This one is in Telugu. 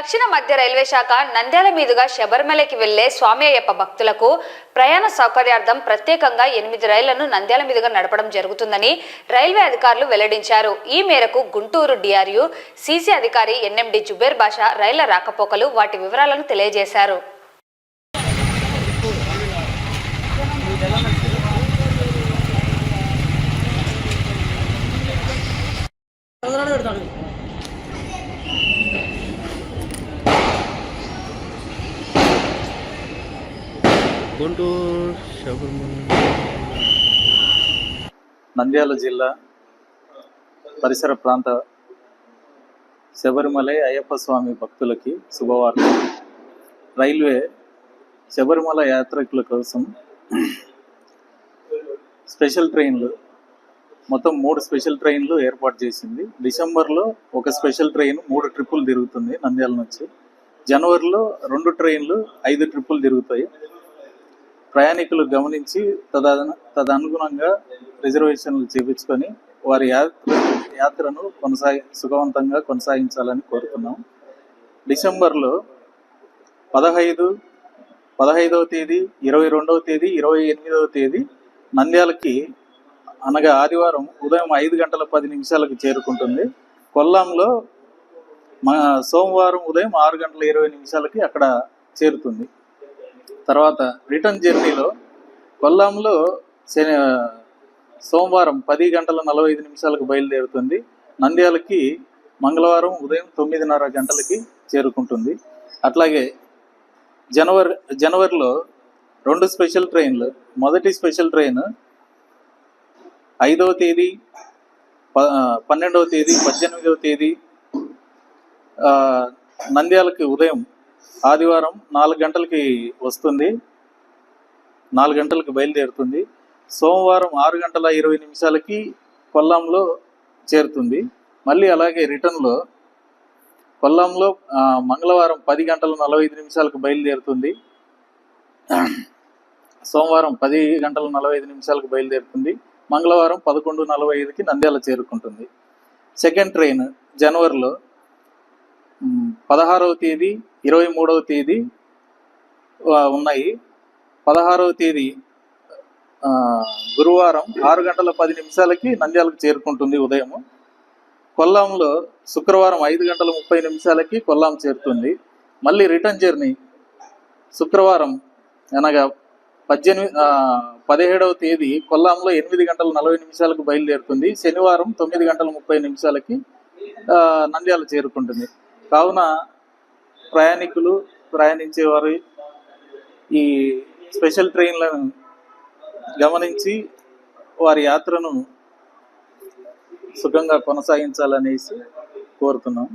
దక్షిణ మధ్య రైల్వే శాఖ నంద్యాల మీదుగా శబరిమలకి వెళ్ళే స్వామి అయ్యప్ప భక్తులకు ప్రయాణ సౌకర్యార్థం ప్రత్యేకంగా ఎనిమిది రైళ్ళను నంద్యాల మీదుగా నడపడం జరుగుతుందని రైల్వే అధికారులు వెల్లడించారు. ఈ మేరకు గుంటూరు డిఆర్యు సీసీ అధికారి ఎన్ఎండి జుబేర్ బాషా రైళ్ళ రాకపోకలు వాటి వివరాలను తెలియజేశారు. గుంటూరు నంద్యాల జిల్లా పరిసర ప్రాంత శబరిమలై అయ్యప్ప స్వామి భక్తులకి శుభవార్త. రైల్వే శబరిమల యాత్రికుల కోసం స్పెషల్ ట్రైన్లు మొత్తం మూడు స్పెషల్ ట్రైన్లు ఏర్పాటు చేసింది. డిసెంబర్లో ఒక స్పెషల్ ట్రైన్ మూడు ట్రిప్పులు తిరుగుతుంది నంద్యాల నుంచి. జనవరిలో రెండు ట్రైన్లు ఐదు ట్రిప్పులు తిరుగుతాయి. ప్రయాణికులు గమనించి తద తదనుగుణంగా రిజర్వేషన్లు చేపించుకొని వారి యాత్ర యాత్రను కొనసాగి సుఖవంతంగా కొనసాగించాలని కోరుతున్నాం. డిసెంబర్లో పదహైదు పదహైదవ తేదీ ఇరవై రెండవ తేదీ ఇరవై ఎనిమిదవ తేదీ నంద్యాలకి అనగా ఆదివారం ఉదయం ఐదు గంటల పది నిమిషాలకు చేరుకుంటుంది. కొల్లాంలో మా సోమవారం ఉదయం ఆరు గంటల ఇరవై నిమిషాలకి అక్కడ చేరుతుంది. తర్వాత రిటర్న్ జర్నీలో కొల్లాంలో శని సోమవారం పది గంటల నలభై ఐదు నిమిషాలకు బయలుదేరుతుంది. నంద్యాలకి మంగళవారం ఉదయం తొమ్మిదిన్నర గంటలకి చేరుకుంటుంది. అట్లాగే జనవరి జనవరిలో రెండు స్పెషల్ ట్రైన్లు మొదటి స్పెషల్ ట్రైన్ ఐదవ తేదీ ప పన్నెండవ తేదీ పద్దెనిమిదవ తేదీ నంద్యాలకి ఉదయం ఆదివారం నాలుగు గంటలకి వస్తుంది. నాలుగు గంటలకు బయలుదేరుతుంది. సోమవారం ఆరు గంటల ఇరవై నిమిషాలకి కొల్లాంలో చేరుతుంది. మళ్ళీ అలాగే రిటర్న్లో కొల్లాంలో మంగళవారం పది గంటల నలభై ఐదు నిమిషాలకు బయలుదేరుతుంది. సోమవారం పది గంటల నలభై ఐదు నిమిషాలకు బయలుదేరుతుంది. మంగళవారం పదకొండు నలభై ఐదుకి నంద్యాల చేరుకుంటుంది. సెకండ్ ట్రైన్ జనవరిలో పదహారవ తేదీ ఇరవై మూడవ తేదీ ఉన్నాయి. పదహారవ తేదీ గురువారం ఆరు గంటల పది నిమిషాలకి నంద్యాలకు చేరుకుంటుంది ఉదయం కొల్లాంలో శుక్రవారం ఐదు గంటల ముప్పై నిమిషాలకి కొల్లాం చేరుతుంది. మళ్ళీ రిటర్న్ జర్నీ శుక్రవారం అనగా పద్దెనిమిది పదిహేడవ తేదీ కొల్లాంలో ఎనిమిది గంటల నలభై నిమిషాలకు బయలుదేరుతుంది. శనివారం తొమ్మిది గంటల ముప్పై నిమిషాలకి నంద్యాల చేరుకుంటుంది. కావున ప్రయాణికులు ప్రయాణించేవారు ఈ స్పెషల్ ట్రైన్లను గమనించి వారి యాత్రను సుఖంగా కొనసాగించాలనేసి కోరుతున్నాం.